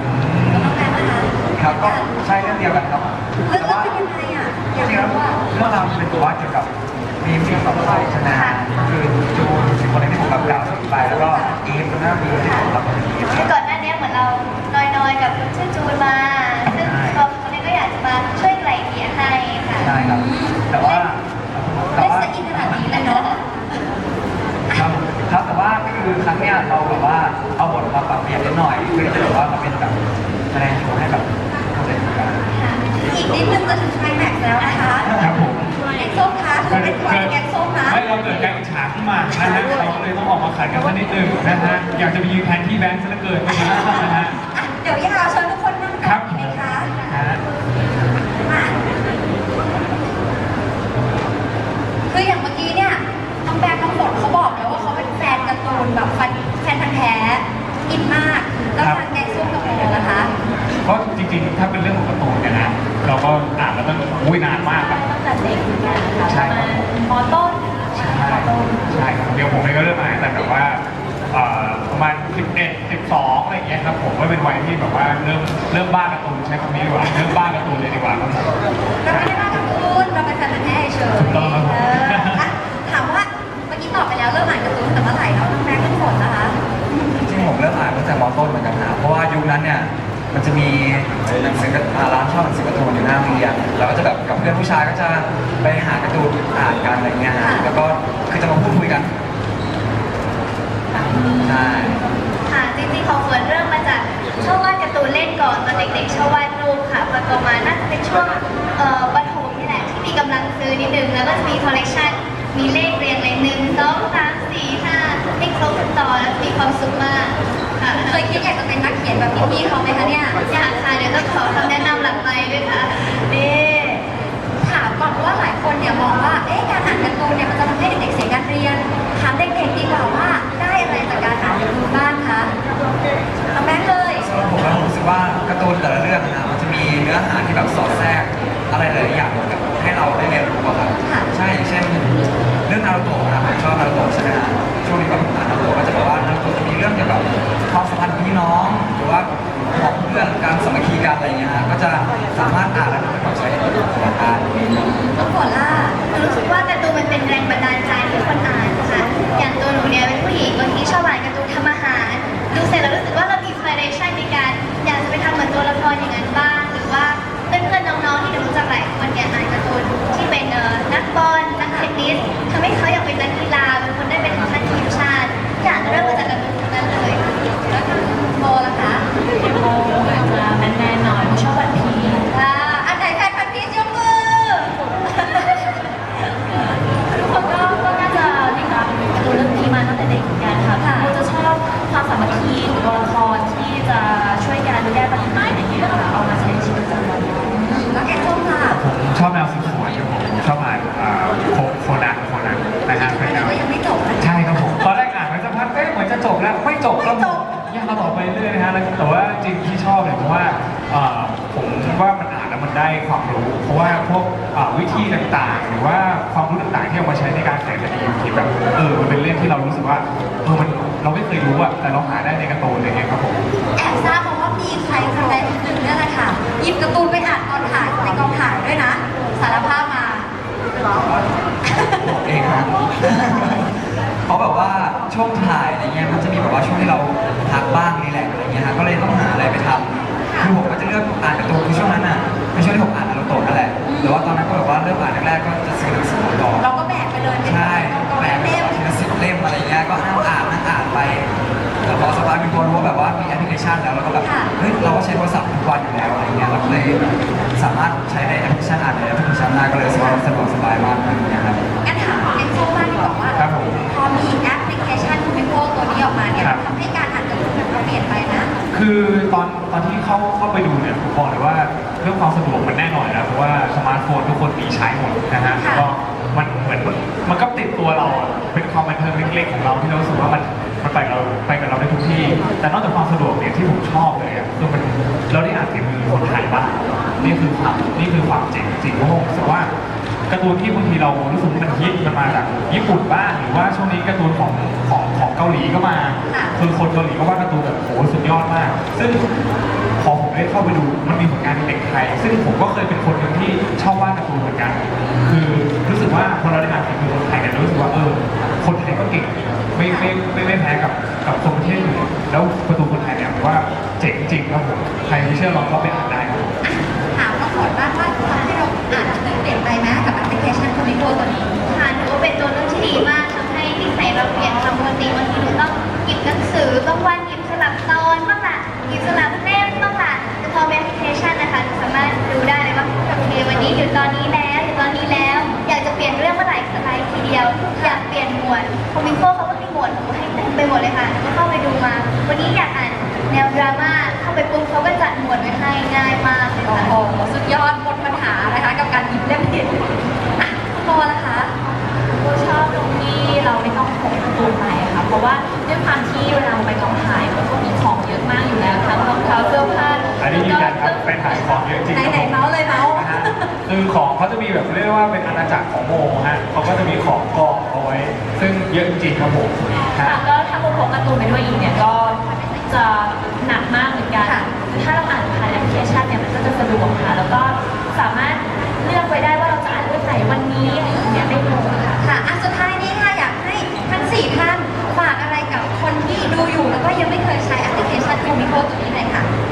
ครับแล้วน้องแบงค์นะคะครับก็ใช่เรื่องเดียวกันครับเรื่องแต่เรื่องว่าเป็นยังไงอะจอยากริงๆแล้วรู้ว่าเรื่องราวมันเป็นตัวเกี่ยวกับมีมีสองฝ่ายชนะคือจูนเป็นคนหนึงที่ผมแบบกล่าวถึงไปแล้วก็อีฟเป็นหน้าบีที่ผมรับมาถึงอีฟคือก่อนหน้านี้เหมือนเรานอยๆกับคนชื่อจูนมา ซึ่งเราคนนี้ก็อยากจะมาช่วยไกล่เกลี่ยให้ค่ะใช่ครับแต่ว่าแต่ เล่น ว่า สะอินขนาดนี้เลยเนาะ ครับครับแต่ว่า คือครั้งเนี้ยเราแบบว่าเอาบทมาปรับเปลี่ยนนิดหน่อยเพื่อที่จะแบบว่ามาเป็นแบบแสดงโชว์ให้แบบคนได้ดูกันอีกนิดนึงจะถึงไคลแม็กซ์แล้วนะคะครับผมแกงส้มคะเธอเป็นควายแกงส้มนะไม่เราเกิดการอิจฉาขึ้นมานะฮะเราก็เลยต้องออกมาขัดกันสักนิดนึงนะฮะอยากจะไปยืนแทนที่แบงค์ซะเหลือเกินวันนี้นะฮะอะเดี๋ยวยาวเชิญทุกคนนั่งครัก่อบนดีไหมคะ นะฮะ มาคืออย่างเมื่อกี้เนี่ยน้องแบงค์น้องฝนเขาบอกเลยว่าเขาเป็นแฟนการ์ตูนแบบแฟนแฟนพันธุ์แท้ อินมาก แล้วทางแกงส้มกับโมนะคะก็จริงๆ ถ้าเป็นเรื่องของการ์ตูนเนี่ยนะ เราก็อ่านมาตั้งอุ้ยนานมากอะ ตั้งแต่เด็กเหมือนกันค่ะใช่ ประมาณมอต้นใช่ใช่ครับเดี๋ยวผมเองก็เริ่มอ่านตั้งแต่แบบว่าเอ่อประมาณ11 12อะไรอย่างเงี้ยครับผมก็เป็นวัยที่แบบว่าเริ่มเริ่มบ้าการ์ตูนใช้คำนี้ดีกว่าเริ่มบ้าการ์ตูนเลยดีกว่าครับผม เราไม่ได้บ้าการ์ตูนเราเป็นแฟนพันธุ์แท้เฉยถูกต้องครับเอ ผู้ชายก็จะไปหาการ์ตูนอ่านกันอะไรเงี้ยฮะแล้วก็คือจะมาพูดคุยกัน ใช่ ค่ะจริงๆของฝนเริ่มมาจากชอบวาดการ์ตูนเล่นก่อนตอนเด็กๆชอบวาดรูปค่ะพอโตมาน่าจะเป็นช่วงเอ่อประถมนี่แหละที่มีกำลังซื้อนิดนึงแล้วก็จะมีคอลเลกชันมีเลขเรียงเลยหนึ่งสองสามสี่ห้าให้ครบทุกตอนแล้วมีความสุขมากค่ะเคยคิดอยากจะเป็นนักเขียนแบบพี่ๆเขาไหมคะเนี่ยอยากค่ะเดี๋ยวต้องขอคำแนะนำหลังไมค์ด้วยค่ะ นจะมีเนื้อหาที่แบบสอดแทรกอะไรหลายๆอย่างแบบให้เราได้เรียนรู้อะครับใช่อย่างเช่นเรื่องนารูโตะนะครับ ความรู้ เพราะว่าพวกวิธีต่างๆ หรือว่าความรู้ต่างๆ ที่เอามาใช้ในการแต่งขันในยูทีแบบเออมันเป็นเรื่องที่เรารู้สึกว่าเออมันเราไม่เคยรู้อะแต่เราหาได้ในการ์ตูนอะไรเงี้ยครับผมแอบทราบเพราะว่ามีใครใดคนหนึ่งเนี่ยแหละค่ะหยิบการ์ตูนไปอ่านตอนถ่ายในกองถ่ายด้วยนะ สารภาพมาผมเองครับเพราะแบบว่าช่วงถ่ายอะไรเงี้ยมันจะมีแบบว่าช่วงที่เราพักบ้างนี่แหละอะไรเงี้ยฮะก็เลยต้องหาอะไรไปทำคือผมก็จะเลือกอ่านการ์ตูน ริ่มอ่านแรกๆก็จะซื้อหนังสือมาก่อน เราก็แบกไปเลยเป็นใช่กองแบกเล่มทีละสิบเล่มอะไรเงี้ยก็นั่งอ่านนั่งอ่านไปแต่พอสปาร์มีคนรู้ว่าแบบว่ามีแอปพลิเคชันแล้วเราก็แบบเฮ้ยเราก็ใช้โทรศัพท์ทุกวันอยู่แล้วอะไรเงี้ยเราก็เลยสามารถใช้ในแอปพลิเคชันอ่านในแอปพลิเคชันได้ก็เลยรู้สึกว่าสะดวกสบายมากอะไรเงี้ยครับ งั้นถามเอ็นโซบ้างดีกว่าว่าครับผมพอมีแอปพลิเคชันคูมิโกตัวนี้ออกมาเนี่ยครับ ทำให้การอ่านการ์ตูนมันเปลี่ยนไปนะ คือตอนตอนที่เข้าเข้าไปดูเนี่ยผมบอกเลยว่า เรื่องความสะดวกมันแน่นอนนะเพราะว่าสมาร์ทโฟนทุกคนมีใช้หมดนะฮะค่ะก็มันเหมือนมันก็ติดตัวเราอะเป็นความบันเทิงเล็กๆของเราที่เรารู้สึกว่ามันมันไปกับเราไปกับเราได้ทุกที่ แต่นอกจากความสะดวกเนี่ยที่ผมชอบเลยอะคือมันเราได้อ่านฝีมือคนไทยบ้างนี่คือความนี่คือความเจ๋งจริงเพราะผมรู้สึกว่าการ์ตูนที่บางทีเรารู้สึกว่ามันฮิตมันมาจากญี่ปุ่นบ้างหรือว่าช่วงนี้การ์ตูนของของของเกาหลีก็มาค่ะคือคนเกาหลีก็ว่าการ์ตูนแบบโหสุดยอดมาก ซึ่งพอผม ได้เข้าไปดูมันมีผลงานเด็กไทย ซึ่งผมก็เคยเป็นคนหนึ่งที่ชอบวาดการ์ตูนเหมือนกัน คือรู้สึกว่าพอเราได้อ่านฝีมือคนไทยเนี่ยรู้สึกว่าเออคนไทยก็เก่งไม่ไม่ไม่ไม่แพ้กับกับคนประเทศอื่นแล้วการ์ตูคนไทยเนี่ยผมว่าเจ๋งจริงครับผมใครไม่เชื่อลองก็ไปอ่านได้ครับถามน้องฝนบ้างว่าทำให้เราอ่านเปลี่ยนไปไหมกับแอปพลิเคชันคูมิโกตัวนี้ค่ะถือว่าเป็นตัวเลือกที่ดีมากทำให้นิสัยเราเปลี่ยนทำปกติบางทีหนูต้องหยิบหนังสือบางวันหยิบสลับตอนบ้างล่ะหยิบสลับเล่ ตอนนี้แล้วอยู่ตอนนี้แล้ว อยากจะเปลี่ยนเรื่องเมื่อไหร่สไลด์ทีเดียว อยากเปลี่ยนหมวดคอมมิโก้เขาก็มีหมวดหนูให้เต็มไปหมดเลยค่ะก็เข้าไปดูมา วันนี้อยากอ่านแนวดราม่าเข้าไปปุ๊บเขาก็จัดหมวดไว้ให้ง่ายมากเลยโอ้ค่ะโหสุดยอด ซึ่งเยอะจริงๆครับผมค่ะฮะก็ถ้าโบพกการ์ตูนไปด้วยอีกเนี่ยก็จะหนักมากเหมือนกันค่ะถ้าเราอ่านผ่านแอปพลิเคชันเนี่ยมันก็จะสะดวกค่ะ แล้วก็สามารถเลือกไว้ได้ว่าเราจะอ่านเรื่องไหนวันนี้อะไรอย่างเงี้ยได้เลยค่ะค่ะอะสุดท้ายนี้ค่ะอยากให้ทั้งสี่ท่านฝากอะไรกับคนที่ดูอยู่แล้วก็ยังไม่เคยใช้แอปพลิเคชันคูมิโกตัวนี้หน่อยค่ะเอาแม่เลยครั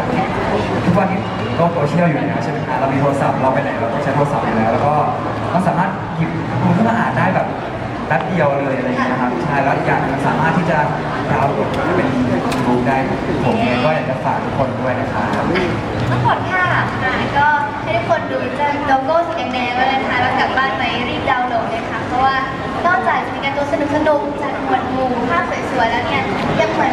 ายมากๆกับทุกวันนี้โลกโซเชียลอยู่แล้วใช่ไหมคะเรามีโทรศัพท์เราไปไหนเราก็ใช้โทรศัพท์อยู่แล้ว แล้วก็เราสามารถหยิบดูขึ้นมาอ่านได้แบบแป๊บเดียวเลยอะไรอย่างเงี้ยครับใช่แล้วอีกอย่างหนึงสามารถที่จะดาวน์โหลดเป็นรูปได้ผมเองก็อยากจะฝากทุกคนด้วยนะครับน้องฝนค่ะอ่าก็ให้ทุกคนดูจะโลโก้สีแดงๆไว้เลยนะคะแล้วกลับบ้านไปรีบดาวน์โหลดเลยค่ะเพราะว่านอกจากจะมีการ์ตูนสนุกๆจากหมวดหมู่ภาพสวยๆแล้วเนี่ยยังเหมือน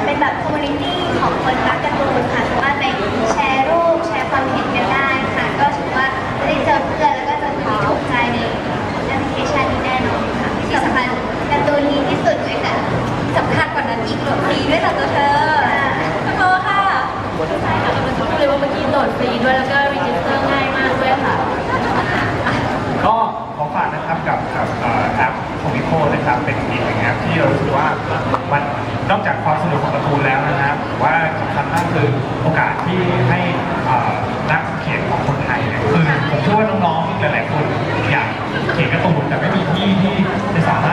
กับกับกับเอ่อแอปคอมิโคนะครับเป็นอีกหนึ่งแอปที่เรารู้สึกว่ามันนอกจากความสนุกของการ์ตูนแล้วนะครับผมว่าสำคัญมากคือโอกาสที่ให้นักเขียนของคนไทยเนี่ยคือผมเชื่อว่าน้องๆหลายๆคนอยากเขียนการ์ตูนแต่ไม่มีที่ที่จะสามารถ